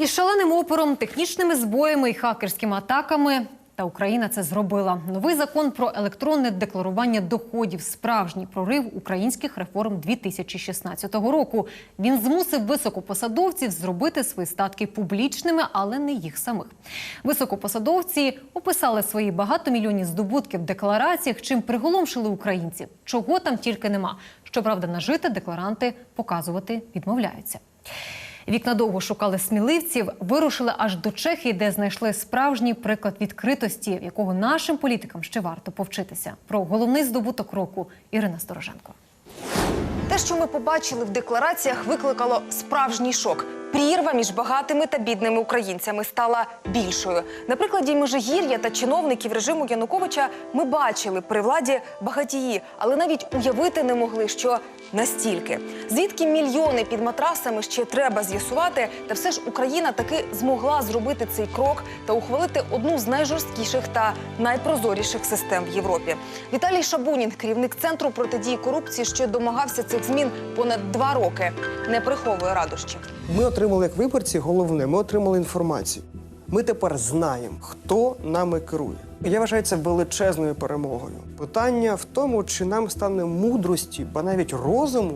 Із шаленим опором, технічними збоями і хакерськими атаками. Та Україна це зробила. Новий закон про електронне декларування доходів справжній прорив українських реформ 2016 року. Він змусив високопосадовців зробити свої статки публічними, але не їх самих. Високопосадовці описали свої багатомільйонні здобутки в деклараціях, чим приголомшили українців. Чого там тільки нема. Щоправда, нажити декларанти показувати відмовляються. Вікна довго шукали сміливців, вирушили аж до Чехії, де знайшли справжній приклад відкритості, якого нашим політикам ще варто повчитися. Про головний здобуток року Ірина Стороженко. Те, що ми побачили в деклараціях, викликало справжній шок. Прірва між багатими та бідними українцями стала більшою. На прикладі Межигір'я та чиновників режиму Януковича ми бачили при владі багатії, але навіть уявити не могли, що настільки. Звідки мільйони під матрасами ще треба з'ясувати, та все ж Україна таки змогла зробити цей крок та ухвалити одну з найжорсткіших та найпрозоріших систем в Європі. Віталій Шабунін, керівник центру протидії корупції, що домагався цих змін понад два роки, не приховує радощів. Ми отримали як виборці головне, ми отримали інформацію. Ми тепер знаємо, хто нами керує. Я вважаю це величезною перемогою. Питання в тому, чи нам стане мудрості, ба навіть розуму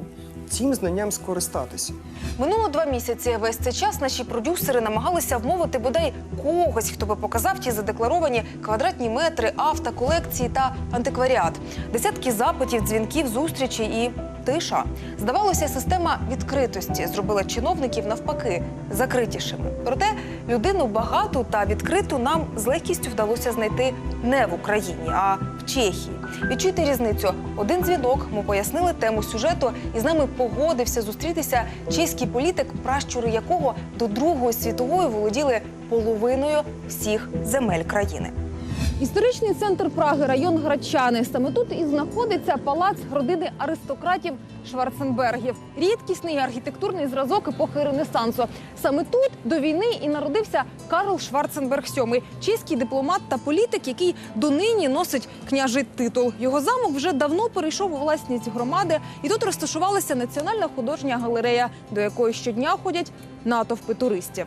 цим знанням скористатися. Минуло два місяці. Весь цей час наші продюсери намагалися вмовити бодай когось, хто би показав ті задекларовані квадратні метри, авто, колекції та антикваріат. Десятки запитів, дзвінків, зустрічей і тиша. Здавалося, система відкритості зробила чиновників навпаки закритішими. Проте людину багату та відкриту нам з легкістю вдалося знайти не в Україні, а в Чехії. Відчуйте різницю. Один дзвінок ми пояснили тему сюжету, і з нами погодився зустрітися чеський політик, пращури якого до Другої світової володіли половиною всіх земель країни. Історичний центр Праги, район Грачани. Саме тут і знаходиться палац родини аристократів Шварценбергів. Рідкісний архітектурний зразок епохи Ренесансу. Саме тут до війни і народився Карл Шварценберг VII, чеський дипломат та політик, який донині носить княжий титул. Його замок вже давно перейшов у власність громади, і тут розташувалася національна художня галерея, до якої щодня ходять натовпи туристів.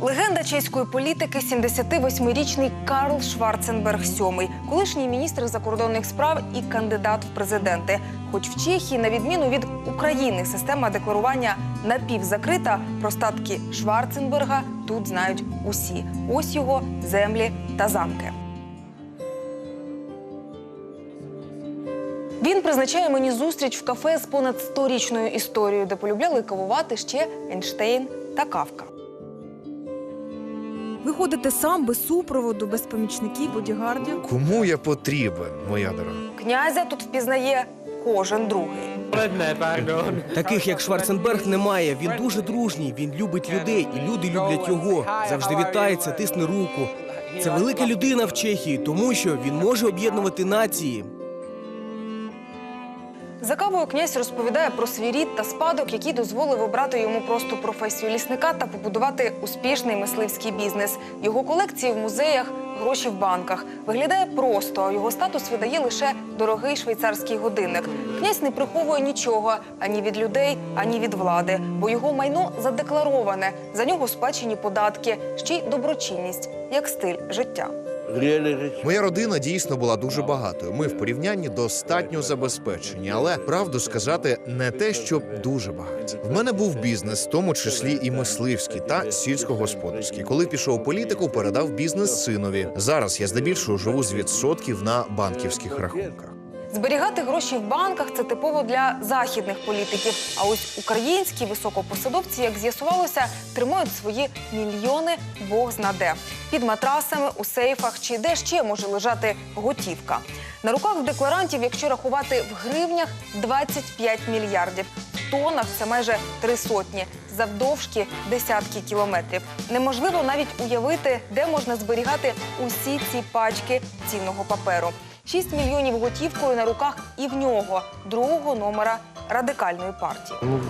Легенда чеської політики 78-річний Карл Шварценберг VII, колишній міністр закордонних справ і кандидат в президенти. Хоч в Чехії, на відміну від України, система декларування напівзакрита, про статки Шварценберга тут знають усі. Ось його землі та замки. Він призначає мені зустріч в кафе з понад 100-річною історією, де полюбляли кавувати ще Ейнштейн та Кавка. Ви ходите сам без супроводу, без помічників, бодігардів. Кому я потрібен, моя дорога? Князя тут впізнає кожен другий. Таких як Шварценберг немає. Він дуже дружній. Він любить людей, і люди люблять його. Завжди вітається, тисне руку. Це велика людина в Чехії, тому що він може об'єднувати нації. За кавою князь розповідає про свій рід та спадок, який дозволив обрати йому просто професію лісника та побудувати успішний мисливський бізнес. Його колекції в музеях, гроші в банках. Виглядає просто, а його статус видає лише дорогий швейцарський годинник. Князь не приховує нічого ані від людей, ані від влади, бо його майно задеклароване. За нього сплачені податки, ще й доброчинність, як стиль життя. Моя родина дійсно була дуже багатою. Ми в порівнянні достатньо забезпечені, але правду сказати не те, що дуже багаті. В мене був бізнес, в тому числі і мисливський та сільськогосподарський. Коли пішов у політику, передав бізнес синові. Зараз я здебільшого живу з відсотків на банківських рахунках. Зберігати гроші в банках це типово для західних політиків. А ось українські високопосадовці, як з'ясувалося, тримають свої мільйони бог знаде. Під матрасами, у сейфах чи де ще може лежати готівка. На руках декларантів, якщо рахувати в гривнях, 25 мільярдів. В тонах це майже три сотні. Завдовжки десятки кілометрів. Неможливо навіть уявити, де можна зберігати усі ці пачки цінного паперу. 6 мільйонів готівкою на руках і в нього другого номера радикальної партії. Ну,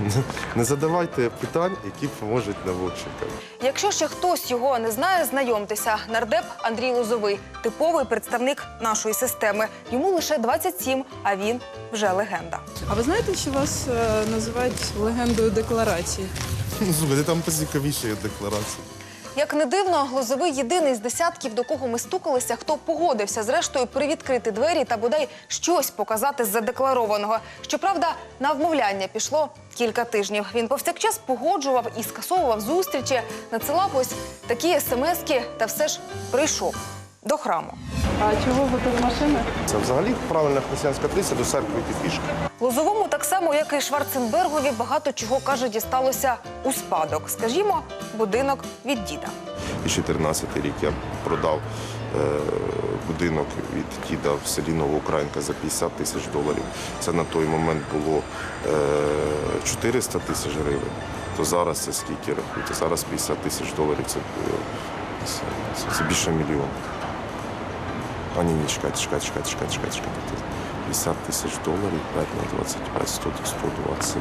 не задавайте питань, які поможуть наводчикам. Якщо ще хтось його не знає, знайомтеся. Нардеп Андрій Лозовий, типовий представник нашої системи. Йому лише 27, а він вже легенда. А ви знаєте, що вас е, називають легендою декларацій? Ну, слухайте, там поцікавіше є декларації. Як не дивно, Лозовий єдиний з десятків, до кого ми стукалися, хто погодився зрештою привідкрити двері та бодай щось показати з задекларованого. Щоправда, на вмовляння пішло кілька тижнів. Він повсякчас погоджував і скасовував зустрічі, надсилав ось такі смски та все ж прийшов до храму. А чого ви тут машина? Це взагалі правильна християнська традиція до церкви йти пішки. Лозовому, так само як і Шварценбергові, багато чого каже, дісталося у спадок. Скажімо, будинок від діда. І 14 рік я продав е, будинок від діда в селі Новоукраїнка за 50 тисяч доларів. Це на той момент було е, 400 тисяч гривень. То зараз це скільки рахуєте? Зараз 50 тисяч доларів е, це, це, це більше мільйона. А ні, ні, чекайте, чекайте, чекайте, чекайте, чекайте, чекайте. 50 тисяч доларів, 5 на 25, 100, 120.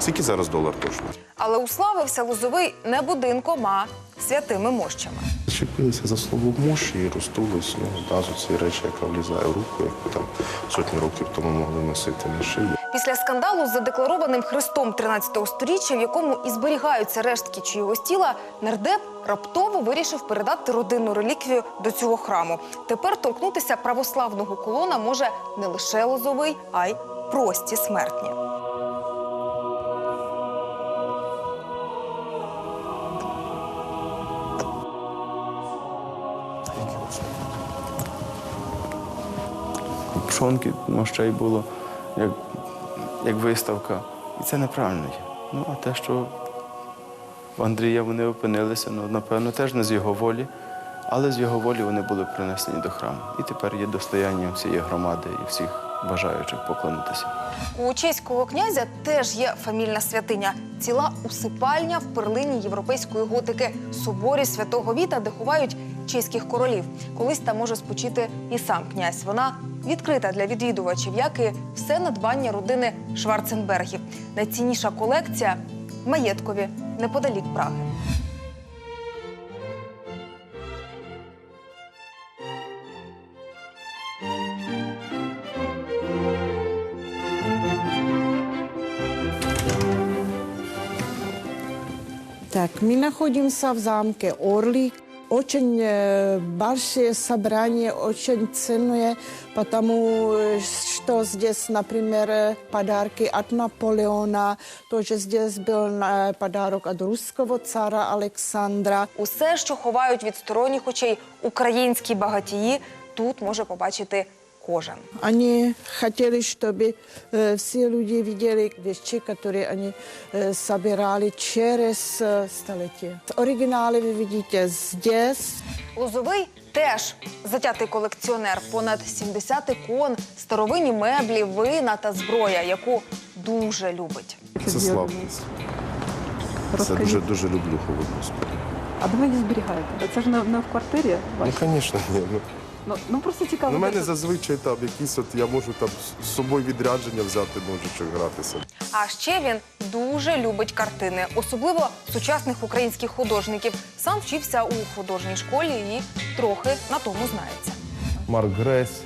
Скільки зараз долар точно? Але уславився Лозовий не будинком, а святими мощами. Зачепилися за слово мощі і розтулись ну, одразу ці речі, яка влізає в руку, яку там сотні років тому могли носити на шиї. Після скандалу з задекларованим хрестом 13 століття, в якому і зберігаються рештки чиїгось тіла, нардеп раптово вирішив передати родинну реліквію до цього храму. Тепер торкнутися православного колона може не лише лозовий, а й прості смертні. пшонки мощей було, як, як виставка. І це неправильно є. Ну, а те, що в Андрія вони опинилися, ну, напевно, теж не з його волі, але з його волі вони були принесені до храму. І тепер є достоянням всієї громади і всіх бажаючих поклонитися. У чеського князя теж є фамільна святиня. Ціла усипальня в перлині європейської готики соборі святого Віта, де ховають чеських королів. Колись там може спочити і сам князь. Вона відкрита для відвідувачів, як і все надбання родини Шварценбергів. Найцінніша колекція маєткові неподалік Праги. Так, мы находимся в замке Орлик. Очень э, большое собрание, очень ценное, потому э, что здесь, например, э, подарки от Наполеона, тоже здесь был э, подарок от русского цара Александра. Усе, що ховають від сторонніх очей українські багатії, тут може побачити кожен. Они хотели, чтобы э, все люди видели вещи, которые они э, собирали через э, столетия. Оригиналы вы видите здесь. Лозовий теж затятий колекціонер. Понад 70 ікон, старовинні меблі, вина та зброя, яку дуже любить. Це славність. Це Розкажіть. дуже дуже люблю холодну справу. А де ви їх зберігаєте? Це ж не, не в квартирі Ну, вашій? звісно, ні. Ну, Ну, ну просто цікаво. ну, у мене зазвичай там якісь от я можу там з собою відрядження взяти, ножичок гратися. А ще він дуже любить картини, особливо сучасних українських художників. Сам вчився у художній школі і трохи на тому знається. Марк Гресь,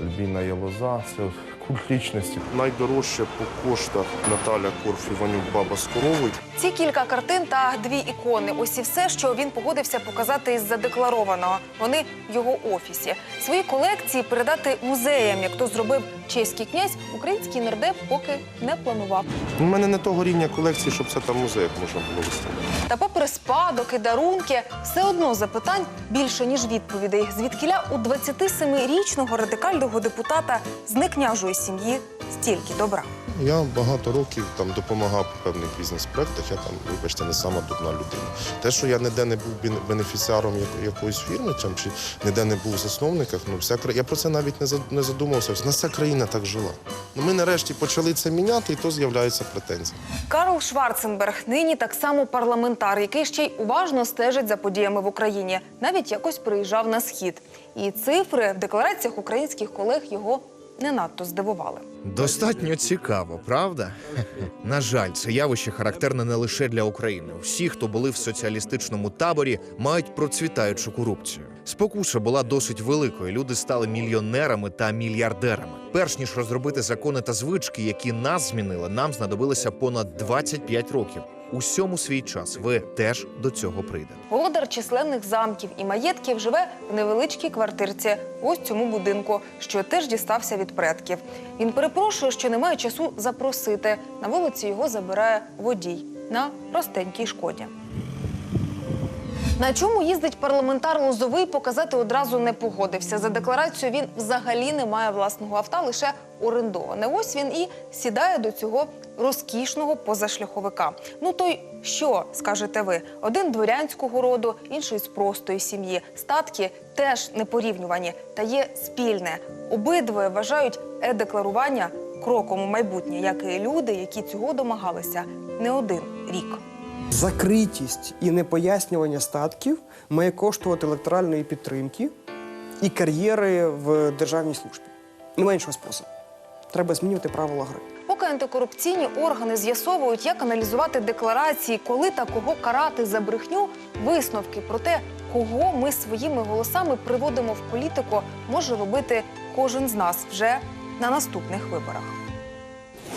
Альбіна Єлоза. це культ лічності. Найдорожче по коштах Наталя Корф Іванюк, баба з коровою. Ці кілька картин та дві ікони. Ось і все, що він погодився показати із задекларованого. Вони в його офісі. Свої колекції передати музеям, як то зробив чеський князь, український нардеп поки не планував. У мене не того рівня колекції, щоб це там в музеях можна було виставити. Та попри спадок і дарунки, все одно запитань більше ніж відповідей. Звідкіля у 27-річного радикального депутата з некняжої сім'ї стільки добра. Я багато років там допомагав по певних бізнес-проектах. Я там, вибачте, не сама дурна людина. Те, що я ніде не був бенефіціаром як- якоїсь фірми там, чи ніде не був в засновниках, ну вся кра- я про це навіть не за- не задумався. У нас вся країна так жила. Ну ми нарешті почали це міняти, і то з'являються претензії. Карл Шварценберг нині так само парламентар, який ще й уважно стежить за подіями в Україні. Навіть якось приїжджав на схід. І цифри в деклараціях українських колег його не надто здивували. Достатньо цікаво, правда? На жаль, це явище характерне не лише для України. Всі, хто були в соціалістичному таборі, мають процвітаючу корупцію. Спокуса була досить великою. Люди стали мільйонерами та мільярдерами. Перш ніж розробити закони та звички, які нас змінили, нам знадобилося понад 25 років. Усьому свій час. Ви теж до цього прийдете. Володар численних замків і маєтків живе в невеличкій квартирці, ось цьому будинку, що теж дістався від предків. Він перепрошує, що немає часу запросити. На вулиці його забирає водій на простенькій шкоді. На чому їздить парламентар Лозовий, показати одразу не погодився. За декларацією він взагалі не має власного авто, лише орендоване. Ось він і сідає до цього розкішного позашляховика. Ну то й що, скажете ви? Один дворянського роду, інший з простої сім'ї. Статки теж не порівнювані, та є спільне. Обидвоє вважають е-декларування кроком у майбутнє, як і люди, які цього домагалися не один рік. Закритість і непояснювання статків має коштувати електоральної підтримки і кар'єри в державній службі. Немає іншого способу. Треба змінювати правила гри. Поки антикорупційні органи з'ясовують, як аналізувати декларації, коли та кого карати за брехню, висновки про те, кого ми своїми голосами приводимо в політику, може робити кожен з нас вже на наступних виборах.